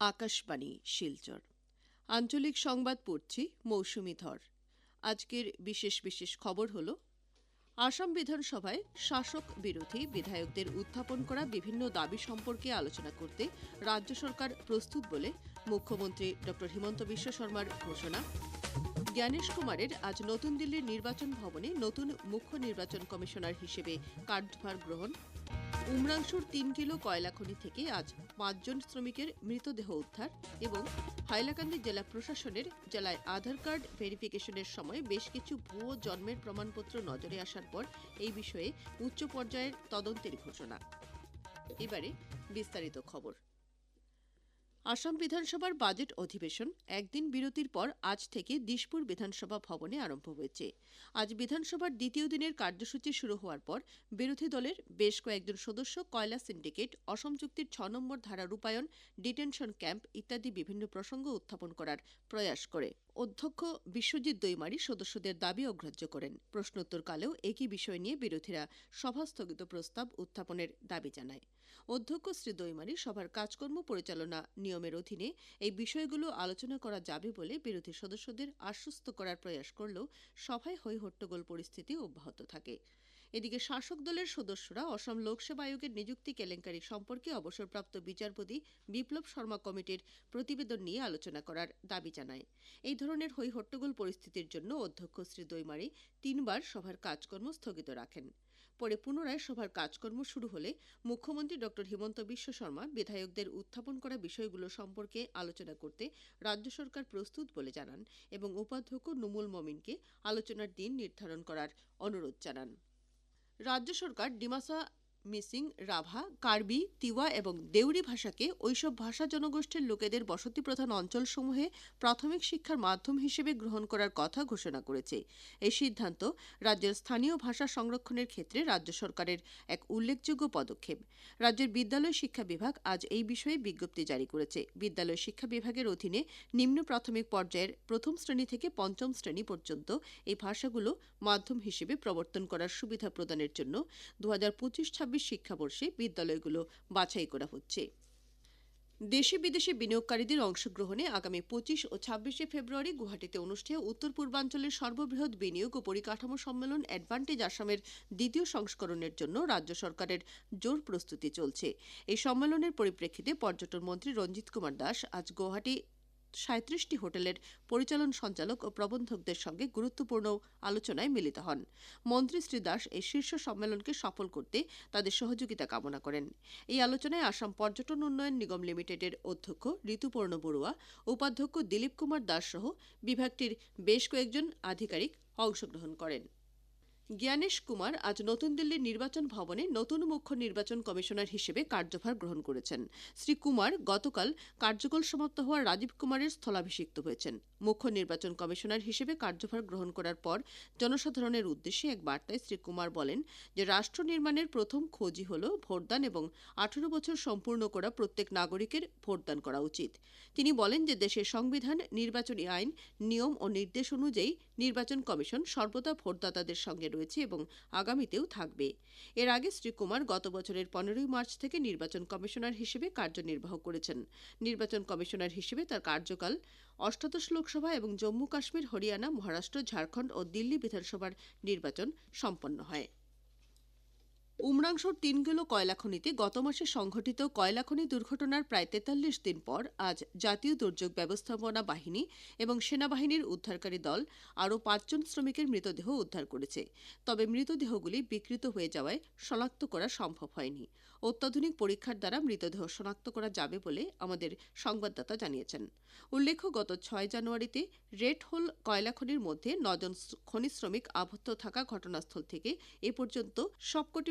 আকাশবাণী, শিলচর। আঞ্চলিক সংবাদ পড়ছি মৌসুমি ধর। আজকের বিশেষ বিশেষ খবর হল, আসাম বিধানসভায় শাসক বিরোধী বিধায়কদের উত্থাপন করা বিভিন্ন দাবি সম্পর্কে আলোচনা করতে রাজ্য সরকার প্রস্তুত বলে মুখ্যমন্ত্রী ড. হিমন্ত বিশ্ব শর্মার ঘোষণা। জ্ঞানেশ কুমারের আজ নতুন দিল্লির নির্বাচন ভবনে নতুন মুখ্য নির্বাচন কমিশনার হিসেবে কার্যভার গ্রহণ। উমরাংশুর তিন কিলো কয়লা খনি থেকে আজ পাঁচজন শ্রমিকের মৃতদেহ উদ্ধার এবং হাইলাকান্দি জেলা প্রশাসনের জেলায় আধার কার্ড ভেরিফিকেশনের সময় বেশ কিছু ভুয়ো জন্মের প্রমাণপত্র নজরে আসার পর এই বিষয়ে উচ্চ পর্যায়ের তদন্তের ঘোষণা। এবারে বিস্তারিত খবর। আসাম বিধানসভার বাজেট অধিবেশন একদিন বিরতির পর আজ থেকে দিশপুর বিধানসভা ভবনে আরম্ভ হয়েছে। আজ বিধানসভার দ্বিতীয় দিনের কার্যসূচি শুরু হওয়ার পর বিরোধী দলের বেশ কয়েকজন সদস্য, কয়লা সিন্ডিকেট, অসম চুক্তির ছ নম্বর ধারা রূপায়ণ, ডিটেনশন ক্যাম্প ইত্যাদি বিভিন্ন প্রসঙ্গ উত্থাপন করার প্রয়াস করে। অধ্যক্ষ বিশ্বজিৎ দৈমারি সদস্যদের দাবি অগ্রাহ্য করেন। প্রশ্নোত্তরকালেও একই বিষয় নিয়ে বিরোধীরা সভা স্থগিত প্রস্তাব উত্থাপনের দাবি জানায়। অধ্যক্ষ শ্রী দৈমারি সভার কাজকর্ম পরিচালনা নিয়মের অধীনে এই বিষয়গুলো আলোচনা করা যাবে বলে বিরোধী সদস্যদের আশ্বস্ত করার প্রয়াস করলেও সভায় হৈ হট্টগোল পরিস্থিতি অব্যাহত থাকে। এদিকে শাসক দলের সদস্যরা অসম লোকসেবা আয়োগের নিযুক্তি কেলেঙ্কারি সম্পর্কে অবসরপ্রাপ্ত বিচারপতি বিপ্লব শর্মা কমিটির প্রতিবেদন নিয়ে আলোচনা করার দাবি জানায়। এই ধরনের হৈ হট্টগোল পরিস্থিতির জন্য অধ্যক্ষ শ্রী দৈমারি তিনবার সভার কাজকর্ম স্থগিত রাখেন। পরে পুনরায় সভার কাজকর্ম শুরু হলে মুখ্যমন্ত্রী ড. হিমন্ত বিশ্ব শর্মা বিধায়কদের উত্থাপন করা বিষয়গুলো সম্পর্কে আলোচনা করতে রাজ্য সরকার প্রস্তুত বলে জানান এবং উপাধ্যক্ষ নুমুল মমিনকে আলোচনার দিন নির্ধারণ করার অনুরোধ জানান। রাজ্য সরকার ডিমাসা মিসিং, রাভা, কার্বি, তিওয়া এবং দেউরি ভাষাকে ওইসব ভাষা জনগোষ্ঠীর লোকেদের বসতি প্রধান অঞ্চলসমূহে প্রাথমিক শিক্ষার মাধ্যম হিসেবে গ্রহণ করার কথা ঘোষণা করেছে। এই সিদ্ধান্ত রাজ্যের স্থানীয় ভাষা সংরক্ষণের ক্ষেত্রে রাজ্য সরকারের এক উল্লেখযোগ্য পদক্ষেপ। রাজ্যের বিদ্যালয় শিক্ষা বিভাগ আজ এই বিষয়ে বিজ্ঞপ্তি জারি করেছে। বিদ্যালয় শিক্ষা বিভাগের অধীনে নিম্ন প্রাথমিক পর্যায়ের প্রথম শ্রেণি থেকে পঞ্চম শ্রেণি পর্যন্ত এই ভাষাগুলো মাধ্যম হিসেবে প্রবর্তন করার সুবিধা প্রদানের জন্য দু হাজার পঁচিশ ছাব্বিশ শিক্ষাবর্ষে বিদ্যালয়গুলো বাছাই করা হচ্ছে। দেশে বিদেশে বিনিয়োগকারীদের অংশগ্রহণে আগামী পঁচিশ ও ছাব্বিশে ফেব্রুয়ারি গুয়াহাটিতে অনুষ্ঠেয় উত্তর পূর্বাঞ্চলের সর্ববৃহৎ বিনিয়োগ ও পরিকাঠামো সম্মেলন অ্যাডভান্টেজ আসামের দ্বিতীয় সংস্করণের জন্য রাজ্য সরকারের জোর প্রস্তুতি চলছে। এই সম্মেলনের পরিপ্রেক্ষিতে পর্যটন মন্ত্রী রঞ্জিত কুমার দাস আজ গুয়াহাটি সাঁত্রিশটি হোটেলের পরিচালন সঞ্চালক ও প্রবন্ধকদের সঙ্গে গুরুত্বপূর্ণ আলোচনায় মিলিত হন। মন্ত্রী শ্রী দাস এই শীর্ষ সম্মেলনকে সফল করতে তাদের সহযোগিতা কামনা করেন। এই আলোচনায় আসাম পর্যটন উন্নয়ন নিগম লিমিটেডের অধ্যক্ষ ঋতুপর্ণ বড়ুয়া, উপাধ্যক্ষ দিলীপ কুমার দাস সহ বিভাগটির বেশ কয়েকজন আধিকারিক অংশগ্রহণ করেন। জ্ঞানেশ কুমার আজ নতুন দিল্লির নির্বাচন ভবনে নতুন মুখ্য নির্বাচন কমিশনার হিসেবে কার্যভার গ্রহণ করেছেন। শ্রী কুমার গতকাল কার্যকাল সমাপ্ত হওয়া রাজীব কুমারের স্থলাভিষিক্ত হয়েছেন। মুখ্য নির্বাচন কমিশনার হিসেবে কার্যভার গ্রহণ করার পর জনসাধারণের উদ্দেশ্যে এক বার্তায় শ্রী কুমার বলেন যে, রাষ্ট্র নির্মাণের প্রথম খোঁজই হল ভোটদান এবং আঠারো বছর সম্পূর্ণ করা প্রত্যেক নাগরিকের ভোটদান করা উচিত। তিনি বলেন যে, দেশের সংবিধান, নির্বাচনী আইন, নিয়ম ও নির্দেশ অনুযায়ী নির্বাচন কমিশন সর্বদা ভোটদাতাদের সঙ্গে রয়েছে এবং আগামীতেও থাকবে। এর আগে শ্রী কুমার গত বছরের পনেরোই মার্চ থেকে নির্বাচন কমিশনার হিসেবে কার্যনির্বাহ করেছেন। নির্বাচন কমিশনার হিসেবে তার কার্যকাল অষ্টাদশ লোকসভা এবং জম্মু কাশ্মীর হরিয়ানা, মহারাষ্ট্র, ঝাড়খণ্ড ও দিল্লি বিধানসভার নির্বাচন সম্পন্ন হয়। উমরাংশর তিন কিলো কয়লা খনিতে গত মাসে সংঘটিত কয়লা খনি দুর্ঘটনার প্রায় তেতাল্লিশ দিন পর আজ জাতীয় দুর্যোগ ব্যবস্থাপনা বাহিনী এবং সেনাবাহিনীর উদ্ধারকারী দল আরও পাঁচজন শ্রমিকের মৃতদেহ উদ্ধার করেছে। তবে মৃতদেহগুলি বিকৃত হয়ে যাওয়ায় শনাক্ত করা সম্ভব হয়নি। অত্যাধুনিক পরীক্ষার দ্বারা মৃতদেহ শনাক্ত করা যাবে বলে আমাদের সংবাদদাতা জানিয়েছেন। উল্লেখ্য, গত ছয় জানুয়ারিতে রেড হোল কয়লা খনির মধ্যে নজন খনি শ্রমিক আবদ্ধ থাকা ঘটনাস্থল থেকে এ পর্যন্ত সবকটি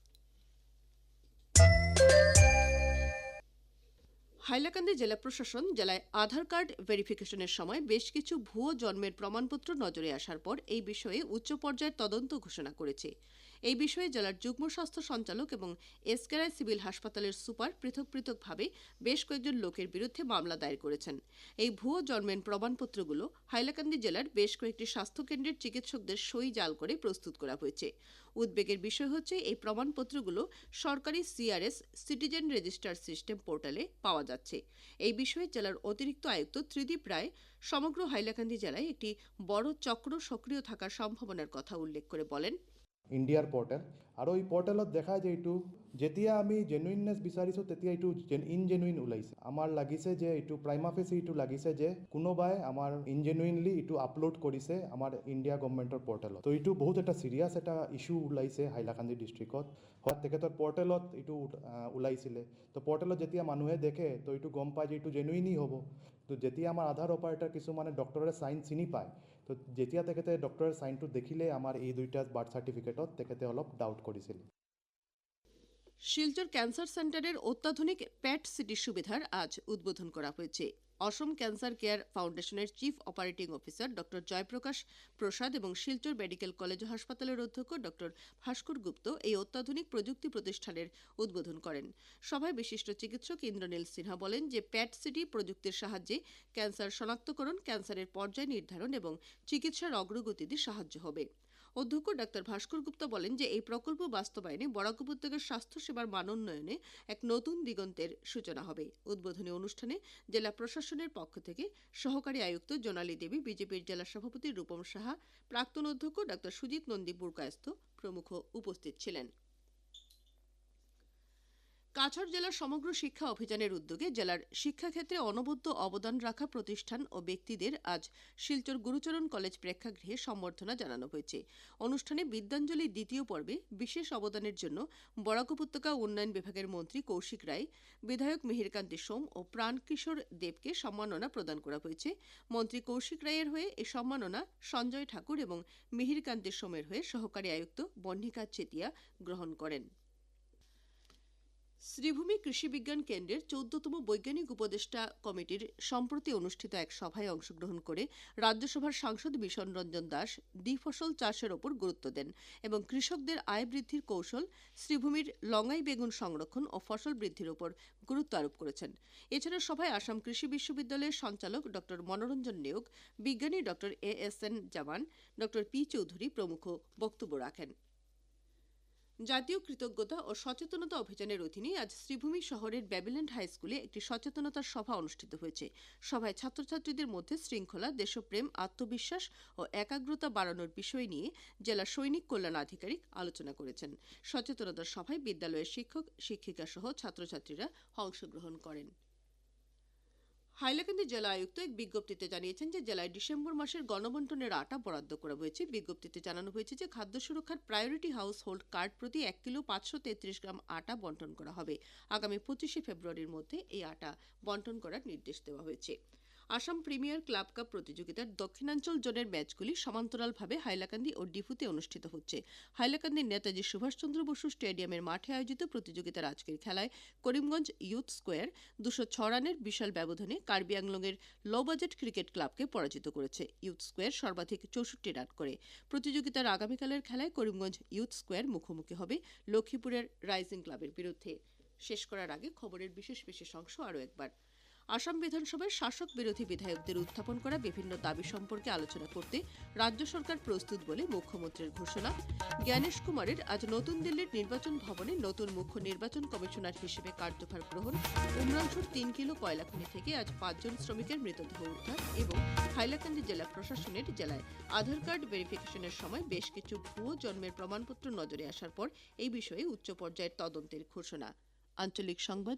হাইলাকান্দি জেলা প্রশাসন জেলায় আধার কার্ড ভেরিফিকেশনের সময় বেশ কিছু ভুয়ো জন্মের প্রমাণপত্র নজরে আসার পর এই বিষয়ে উচ্চ পর্যায়ের তদন্ত ঘোষণা করেছে। এই বিষয়ে জেলার যুগ্ম স্বাস্থ্য সঞ্চালক এবং এসকেরাই সিভিল হাসপাতালের সুপার পৃথক পৃথকভাবে বেশ কয়েকজন লোকের বিরুদ্ধে মামলা দায়ের করেছেন। এই ভুয়ো জন্মের প্রমাণপত্রগুলো হাইলাকান্দি জেলার বেশ কয়েকটি স্বাস্থ্যকেন্দ্রের চিকিৎসকদের সই জাল করে প্রস্তুত করা হয়েছে। উদ্বেগের বিষয় হচ্ছে এই প্রমাণপত্রগুলো সরকারি সিআরএস, সিটিজেন রেজিস্টার সিস্টেম পোর্টালে পাওয়া যাচ্ছে। এই বিষয়ে জেলার অতিরিক্ত আয়ুক্ত ত্রিদীপ রায় সমগ্র হাইলাকান্দি জেলায় একটি বড় চক্র সক্রিয় থাকার সম্ভাবনার কথা উল্লেখ করে বলেন। ইন্ডিয়ার পোর্টাল আর ওই পোর্টালত দেখা যায় এইটো যেতিয়া আমি জেনুইননেছ বিচাৰিছোঁ তেতিয়া এইটো ইনজেনুইন ওলাইছে। আমাৰ লাগিছে যে এইটো প্ৰাইমাফেচি এইটো লাগিছে যে কোনোবাই আমাৰ ইনজেনুইনলি এইটো আপলোড কৰিছে আমাৰ ইণ্ডিয়া গভৰ্ণমেণ্টৰ পৰ্টেলত তো এইটো বহুত এটা চিৰিয়াছ এটা ইছ্যু ওলাইছে হাইলাকান্দি ডিষ্ট্ৰিক্টত হয় তেখেতৰ পৰ্টেলত এইটো ওলাইছিলে। তো পৰ্টেলত যেতিয়া মানুহে দেখে তো এইটো গম পায় যে এইটো জেনুইনেই হ'ব। তো যেতিয়া আমাৰ আধাৰ অপাৰেটৰ কিছুমানে ডক্টৰে চাইন চিনি পায় তো যেতিয়া তেখেতে ডক্টৰৰ চাইনটো দেখিলে আমাৰ এই দুইটা বাৰ্থ চাৰ্টিফিকেটত তেখেতে অলপ ডাউট কৰিছিল। শিলচর ক্যান্সার সেন্টারের অত্যাধুনিক প্যাট সিটি সুবিধার আজ উদ্বোধন করা হয়েছে। অসম ক্যান্সার কেয়ার ফাউন্ডেশনের chief operating officer doctor Jayprakash Prasad এবং শিলচর মেডিকেল কলেজ হাসপাতালের অধ্যক্ষ ডক্টর ভাস্কর গুপ্ত এই অত্যাধুনিক প্রযুক্তি প্রতিষ্ঠানের উদ্বোধন করেন। সভায় বিশিষ্ট চিকিৎসক ইন্দ্রনীল সিনহা বলেন যে প্যাট সিটি প্রযুক্তির সাহায্যে ক্যান্সার শনাক্তকরণ, ক্যান্সারের পর্যায় নির্ধারণ এবং চিকিৎসার অগ্রগতিতে সাহায্য হবে। অধ্যক্ষ ডাক্তার ভাস্কর গুপ্তা বলেন যে এই প্রকল্প বাস্তবায়নে বরাক উপত্যকার স্বাস্থ্যসেবার মান উন্নয়নে এক নতুন দিগন্তের সূচনা হবে। উদ্বোধনী অনুষ্ঠানে জেলা প্রশাসনের পক্ষ থেকে সহকারী আয়ুক্ত জোনালী দেবী, বিজেপির জেলা সভাপতি রূপম সাহা, প্রাক্তন অধ্যক্ষ ডাক্তার সুজিত নন্দী বুরকায়স্থ প্রমুখ উপস্থিত ছিলেন। কাছাড় জেলার সমগ্র শিক্ষা অভিযানের উদ্যোগে জেলার শিক্ষাক্ষেত্রে অনবদ্য অবদান রাখা প্রতিষ্ঠান ও ব্যক্তিদের আজ শিলচর গুরুচরণ কলেজ প্রেক্ষাগৃহে সম্বর্ধনা জানানো হয়েছে। অনুষ্ঠানে বিদ্যাঞ্জলি দ্বিতীয় পর্বে বিশেষ অবদানের জন্য বরাক উপত্যকা উন্নয়ন বিভাগের মন্ত্রী কৌশিক রায়, বিধায়ক মিহিরকান্তি সোম ও প্রাণকিশোর দেবকে সম্মাননা প্রদান করা হয়েছে। মন্ত্রী কৌশিক রায়ের হয়ে এ সম্মাননা সঞ্জয় ঠাকুর এবং মিহিরকান্তি সোমের হয়ে সহকারী আয়ুক্ত বন্নিকা চেতিয়া গ্রহণ করেন। শ্রীভূমি কৃষি বিজ্ঞান কেন্দ্রের চৌদ্দতম বৈজ্ঞানিক উপদেষ্টা কমিটির সম্প্রতি অনুষ্ঠিত এক সভায় অংশগ্রহণ করে রাজ্যসভার সাংসদ বিশন রঞ্জন দাস দ্বিফসল চাষের ওপর গুরুত্ব দেন এবং কৃষকদের আয় বৃদ্ধির কৌশল, শ্রীভূমির লঙ্গাই বেগুন সংরক্ষণ ও ফসল বৃদ্ধির ওপর গুরুত্ব আরোপ করেছেন। এছাড়া সভায় আসাম কৃষি বিশ্ববিদ্যালয়ের সঞ্চালক ড. মনোরঞ্জন নেওগ, বিজ্ঞানী ড. এ এস এন জামান, ড. পি চৌধুরী প্রমুখ বক্তব্য রাখেন। জাতীয় কৃতজ্ঞতা ও সচেতনতা অভিযানের অধীনে আজ শ্রীভূমি শহরের ব্যাবিল্যান্ড হাই স্কুলে একটি সচেতনতার সভা অনুষ্ঠিত হয়েছে। সভায় ছাত্রছাত্রীদের মধ্যে শৃঙ্খলা, দেশপ্রেম, আত্মবিশ্বাস ও একাগ্রতা বাড়ানোর বিষয় নিয়ে জেলা সৈনিক কল্যাণ আধিকারিক আলোচনা করেছেন। সচেতনতার সভায় বিদ্যালয়ের শিক্ষক শিক্ষিকা সহ ছাত্রছাত্রীরা অংশগ্রহণ করেন। হাইলাকান্দি জেলা আয়ুক্ত এক বিজ্ঞপ্তিতে জানিয়েছেন যে জেলায় ডিসেম্বর মাসের গণবন্টনের আটা বরাদ্দ করা হয়েছে। বিজ্ঞপ্তিতে জানানো হয়েছে যে খাদ্য সুরক্ষার প্রায়োরিটি হাউস হোল্ড কার্ড প্রতি এক কিলো পাঁচশো তেত্রিশ গ্রাম আটা বন্টন করা হবে। আগামী পঁচিশে ফেব্রুয়ারির মধ্যে এই আটা বন্টন করার নির্দেশ দেওয়া হয়েছে। আসাম প্রিমিয়ার ক্লাব কাপ প্রতিযোগিতার দক্ষিণাঞ্চল জোনের ম্যাচগুলি সমান্তরালভাবে হাইলাকান্দি ও ডিফুতে অনুষ্ঠিত হচ্ছে। হাইলাকান্দির নেতাজি সুভাষচন্দ্র বসু স্টেডিয়ামের মাঠে আয়োজিত প্রতিযোগিতার আজকের খেলায় করিমগঞ্জ ইউথ স্কোয়ার দুশো ছ রানের বিশাল ব্যবধানে কার্বি আংলংয়ের লো বাজেট ক্রিকেট ক্লাবকে পরাজিত করেছে। ইউথ স্কোয়ার সর্বাধিক চৌষট্টি রান করে। প্রতিযোগিতার আগামীকালের খেলায় করিমগঞ্জ ইউথ স্কোয়ার মুখোমুখি হবে লক্ষ্মীপুরের রাইজিং ক্লাবের বিরুদ্ধে। শেষ করার আগে খবরের বিশেষ বিশেষ অংশ আরও একবার। আসাম বিধানসভায় শাসক বিরোধী বিধায়কদের উত্থাপন করা বিভিন্ন দাবি সম্পর্কে আলোচনা করতে রাজ্য সরকার প্রস্তুত বলে মুখ্যমন্ত্রীর ঘোষণা। জ্ঞানেশ কুমারের আজ নতুন দিল্লির নির্বাচন ভবনে নতুন মুখ্য নির্বাচন কমিশনার হিসেবে কার্যভার গ্রহণ। উমরাংশুর তিন কিলো কয়লা খনি থেকে আজ পাঁচজন শ্রমিকের মৃতদেহ উদ্ধার এবং হাইলাকান্দি জেলা প্রশাসনের জেলায় আধার কার্ড ভেরিফিকেশনের সময় বেশ কিছু ভুয়ো জন্মের প্রমাণপত্র নজরে আসার পর এই বিষয়ে উচ্চ পর্যায়ের তদন্তের ঘোষণা। আঞ্চলিক সংবাদ